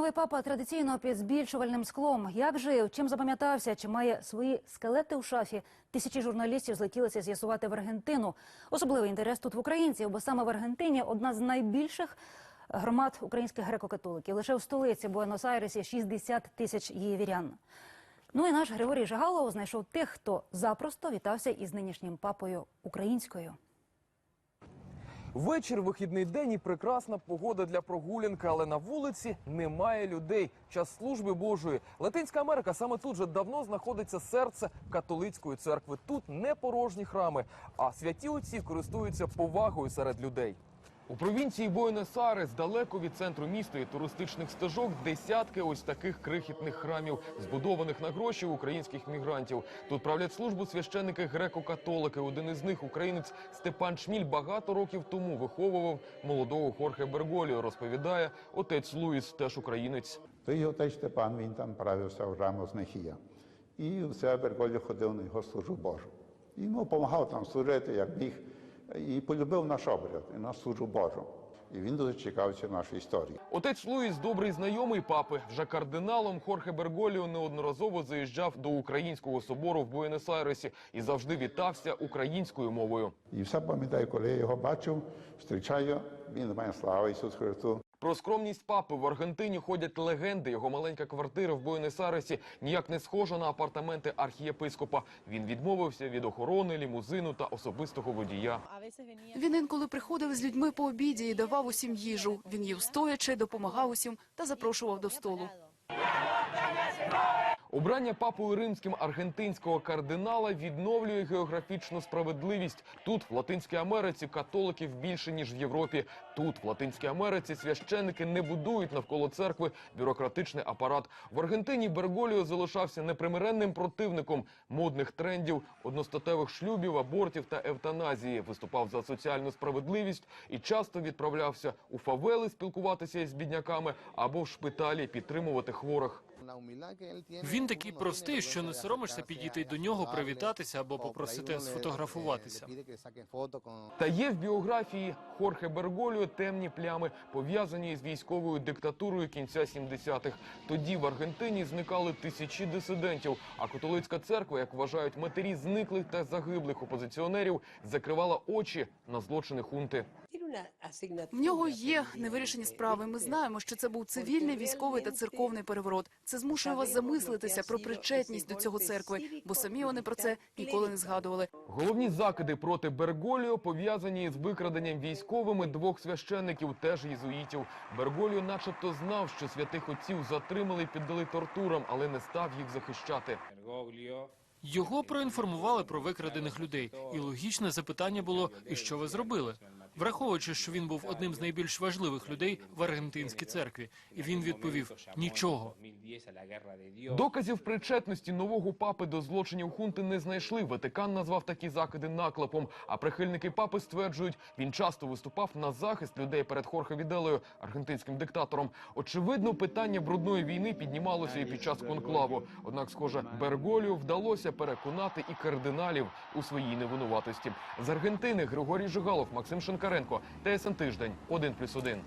Новий папа традиційно під збільшувальним склом. Як жив, чим запам'ятався, чи має свої скелети у шафі? Тисячі журналістів злетілися з'ясувати в Аргентину. Особливий інтерес тут в українців, бо саме в Аргентині одна з найбільших громад українських греко-католиків. Лише в столиці Буенос-Айресі 60 тисяч її вірян. Ну і наш Григорій Жигалов знайшов тих, хто запросто вітався із нинішнім папою українською. Вечір, вихідний день і прекрасна погода для прогулянки, але на вулиці немає людей. Час служби Божої. Латинська Америка саме тут же давно знаходиться серце католицької церкви. Тут не порожні храми, а святі отці користуються повагою серед людей. У провінції Буенос-Айрес, далеко від центру міста і туристичних стежок, десятки ось таких крихітних храмів, збудованих на гроші українських мігрантів. Тут правлять службу священники греко-католики. Один із них, українець Степан Шміль, багато років тому виховував молодого Хорхе Берголіо. Розповідає отець Луїс, теж українець. Той отець Степан, він там правився в Рамос Нехія. І все Берголі ходив на його службу Божу. Йому допомагав там служити, як міг, і полюбив наш обряд, і нашу службу Божу. І він дуже цікавився нашої історії. Отець Луїс, добрий знайомий папи, вже кардиналом Хорхе Берголіо неодноразово заїжджав до українського собору в Буенос-Айресі і завжди вітався українською мовою. І все пам'ятаю, коли я його бачив, зустрічаю, він до мене слава Ісусу Христу. Про скромність папи в Аргентині ходять легенди. Його маленька квартира в Буенос-Айресі ніяк не схожа на апартаменти архієпископа. Він відмовився від охорони, лімузину та особистого водія. Він інколи приходив з людьми по обіді і давав усім їжу. Він їв стоячи, допомагав усім та запрошував до столу. Обрання папою римським аргентинського кардинала відновлює географічну справедливість. Тут, в Латинській Америці, католиків більше ніж в Європі. Тут, в Латинській Америці, священники не будують навколо церкви бюрократичний апарат. В Аргентині Берголіо залишався непримиренним противником модних трендів, одностатевих шлюбів, абортів та евтаназії. Виступав за соціальну справедливість і часто відправлявся у фавели спілкуватися із бідняками або в шпиталі підтримувати хворих. Він такий простий, що не соромишся підійти до нього, привітатися або попросити сфотографуватися. Та є в біографії Хорхе Берголіо темні плями, пов'язані з військовою диктатурою кінця 70-х. Тоді в Аргентині зникали тисячі дисидентів, а католицька церква, як вважають матері зниклих та загиблих опозиціонерів, закривала очі на злочини хунти. В нього є невирішені справи. Ми знаємо, що це був цивільний, військовий та церковний переворот. Це змушує вас замислитися про причетність до цього церкви, бо самі вони про це ніколи не згадували. Головні закиди проти Берголіо пов'язані з викраденням військовими двох священників, теж єзуїтів. Берголіо, начебто, знав, що святих отців затримали і піддали тортурам, але не став їх захищати. Його проінформували про викрадених людей, і логічне запитання було: і що ви зробили? Враховуючи, що він був одним з найбільш важливих людей в аргентинській церкві, і він відповів: нічого. Доказів причетності нового папи до злочинів хунти не знайшли. Ватикан назвав такі закиди наклепом. А прихильники папи стверджують, він часто виступав на захист людей перед Хорхе Віделею, аргентинським диктатором. Очевидно, питання брудної війни піднімалося і під час конклаву. Однак, схоже, Берголію вдалося переконати і кардиналів у своїй невинуватості. З Аргентини Григорій Жигалов, Максим Шинкаренко, ТСН Тиждень, 1+,1.